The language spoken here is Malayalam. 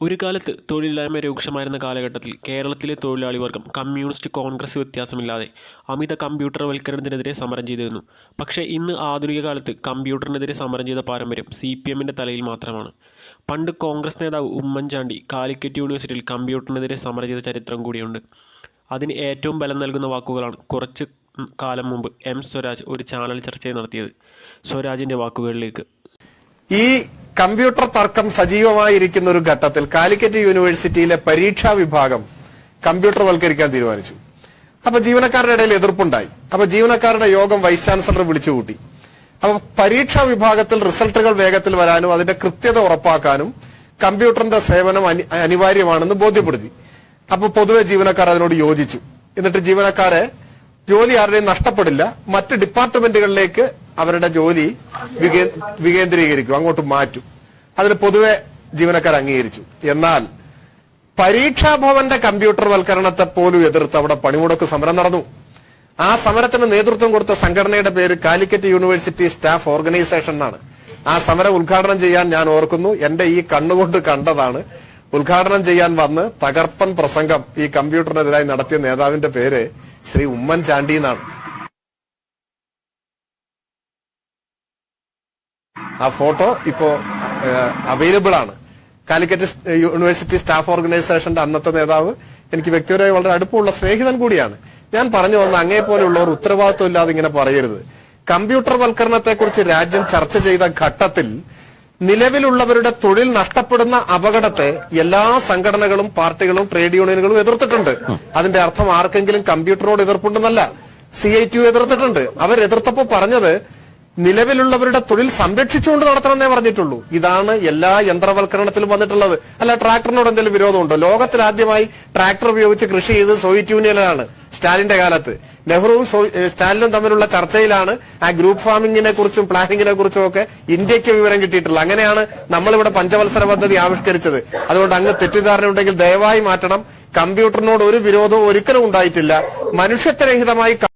ഒരു കാലത്ത് തൊഴിലില്ലായ്മ രൂക്ഷമായിരുന്ന കാലഘട്ടത്തിൽ കേരളത്തിലെ തൊഴിലാളി വർഗം കമ്മ്യൂണിസ്റ്റ് കോൺഗ്രസ് വ്യത്യാസമില്ലാതെ അമിത കമ്പ്യൂട്ടർവൽക്കരണത്തിനെതിരെ സമരം ചെയ്തിരുന്നു. പക്ഷേ ഇന്ന് ആധുനിക കാലത്ത് കമ്പ്യൂട്ടറിനെതിരെ സമരം ചെയ്ത പാരമ്പര്യം സി പി എമ്മിന്റെ തലയിൽ മാത്രമാണ്. പണ്ട് കോൺഗ്രസ് നേതാവ് ഉമ്മൻചാണ്ടി കാലിക്കറ്റ് യൂണിവേഴ്സിറ്റിയിൽ കമ്പ്യൂട്ടറിനെതിരെ സമരം ചെയ്ത ചരിത്രം കൂടിയുണ്ട്. അതിന് ഏറ്റവും ബലം നൽകുന്ന വാക്കുകളാണ് കുറച്ച് കാലം മുമ്പ് എം സ്വരാജ് ഒരു ചാനൽ ചർച്ചയിൽ നടത്തിയത്. സ്വരാജിന്റെ വാക്കുകളിലേക്ക്. ഈ കമ്പ്യൂട്ടർ തർക്കം സജീവമായിരിക്കുന്ന ഒരു ഘട്ടത്തിൽ കാലിക്കറ്റ് യൂണിവേഴ്സിറ്റിയിലെ പരീക്ഷാ വിഭാഗം കമ്പ്യൂട്ടർ വൽക്കരിക്കാൻ തീരുമാനിച്ചു. അപ്പൊ ജീവനക്കാരുടെ ഇടയിൽ എതിർപ്പുണ്ടായി. അപ്പൊ ജീവനക്കാരുടെ യോഗം വൈസ് ചാൻസലർ വിളിച്ചുകൂട്ടി. അപ്പൊ പരീക്ഷാ വിഭാഗത്തിൽ റിസൾട്ടുകൾ വേഗത്തിൽ വരാനും അതിന്റെ കൃത്യത ഉറപ്പാക്കാനും കമ്പ്യൂട്ടറിന്റെ സേവനം അനിവാര്യമാണെന്ന് ബോധ്യപ്പെടുത്തി. അപ്പൊ പൊതുവെ ജീവനക്കാർ അതിനോട് യോജിച്ചു. എന്നിട്ട് ജീവനക്കാരെ ജോലി ആരുടെയും നഷ്ടപ്പെടില്ല. മറ്റ് ഡിപ്പാർട്ട്മെന്റുകളിലേക്ക് അവരുടെ ജോലി വികേന്ദ്രീകരിക്കും അങ്ങോട്ട് മാറ്റും. അതിന് പൊതുവെ ജീവനക്കാർ അംഗീകരിച്ചു. എന്നാൽ പരീക്ഷാഭവന്റെ കമ്പ്യൂട്ടർ വൽക്കരണത്തെ പോലും എതിർത്ത് അവിടെ പണിമുടക്ക് സമരം നടന്നു. ആ സമരത്തിന് നേതൃത്വം കൊടുത്ത സംഘടനയുടെ പേര് കാലിക്കറ്റ് യൂണിവേഴ്സിറ്റി സ്റ്റാഫ് ഓർഗനൈസേഷൻ എന്നാണ് ആ സമരം ഉദ്ഘാടനം ചെയ്യാൻ ഞാൻ ഓർക്കുന്നു. എന്റെ ഈ കണ്ണുകൊണ്ട് കണ്ടതാണ്. ഉദ്ഘാടനം ചെയ്യാൻ വന്ന് തകർപ്പൻ പ്രസംഗം ഈ കമ്പ്യൂട്ടറിനെതിരായി നടത്തിയ നേതാവിന്റെ പേര് ശ്രീ ഉമ്മൻചാണ്ടി എന്നാണ് ആ ഫോട്ടോ ഇപ്പോ അവൈലബിൾ ആണ് കാലിക്കറ്റ് യൂണിവേഴ്സിറ്റി സ്റ്റാഫ് ഓർഗനൈസേഷന്റെ അന്നത്തെ നേതാവ് എനിക്ക് വ്യക്തിപരമായി വളരെ അടുപ്പമുള്ള സ്നേഹിതൻ കൂടിയാണ്. ഞാൻ പറഞ്ഞു വന്ന അങ്ങേ പോലെയുള്ളവർ ഉത്തരവാദിത്വം ഇല്ലാതെ ഇങ്ങനെ പറയരുത്. കമ്പ്യൂട്ടർ വൽക്കരണത്തെക്കുറിച്ച് രാജ്യം ചർച്ച ചെയ്ത ഘട്ടത്തിൽ നിലവിലുള്ളവരുടെ തൊഴിൽ നഷ്ടപ്പെടുന്ന അപകടത്തെ എല്ലാ സംഘടനകളും പാർട്ടികളും ട്രേഡ് യൂണിയനുകളും എതിർത്തിട്ടുണ്ട്. അതിന്റെ അർത്ഥം ആർക്കെങ്കിലും കമ്പ്യൂട്ടറോട് എതിർപ്പുണ്ടെന്നല്ല. സി ഐ ടി എതിർത്തിട്ടുണ്ട്. അവർ എതിർത്തപ്പോൾ പറഞ്ഞത് നിലവിലുള്ളവരുടെ തൊഴിൽ സംരക്ഷിച്ചുകൊണ്ട് നടത്തണമെന്നേ പറഞ്ഞിട്ടുള്ളൂ. ഇതാണ് എല്ലാ യന്ത്രവൽക്കരണത്തിലും വന്നിട്ടുള്ളത്. അല്ല ട്രാക്ടറിനോട് എന്തെങ്കിലും വിരോധമുണ്ടോ? ലോകത്തിൽ ആദ്യമായി ട്രാക്ടർ ഉപയോഗിച്ച് കൃഷി ചെയ്ത് സോവിയറ്റ് യൂണിയനിലാണ് സ്റ്റാലിന്റെ കാലത്ത്. നെഹ്റുവും സ്റ്റാലിനും തമ്മിലുള്ള ചർച്ചയിലാണ് ആ ഗ്രൂപ്പ് ഫാമിങ്ങിനെ കുറിച്ചും പ്ലാനിങ്ങിനെ കുറിച്ചും ഒക്കെ ഇന്ത്യയ്ക്ക് വിവരം കിട്ടിയിട്ടുള്ളത്. അങ്ങനെയാണ് നമ്മളിവിടെ പഞ്ചവത്സര പദ്ധതി ആവിഷ്കരിച്ചത്. അതുകൊണ്ട് അങ്ങ് തെറ്റിദ്ധാരണ ഉണ്ടെങ്കിൽ ദയവായി മാറ്റണം. കമ്പ്യൂട്ടറിനോട് ഒരു വിരോധവും ഒരിക്കലും ഉണ്ടായിട്ടില്ല. മനുഷ്യത്വരഹിതമായി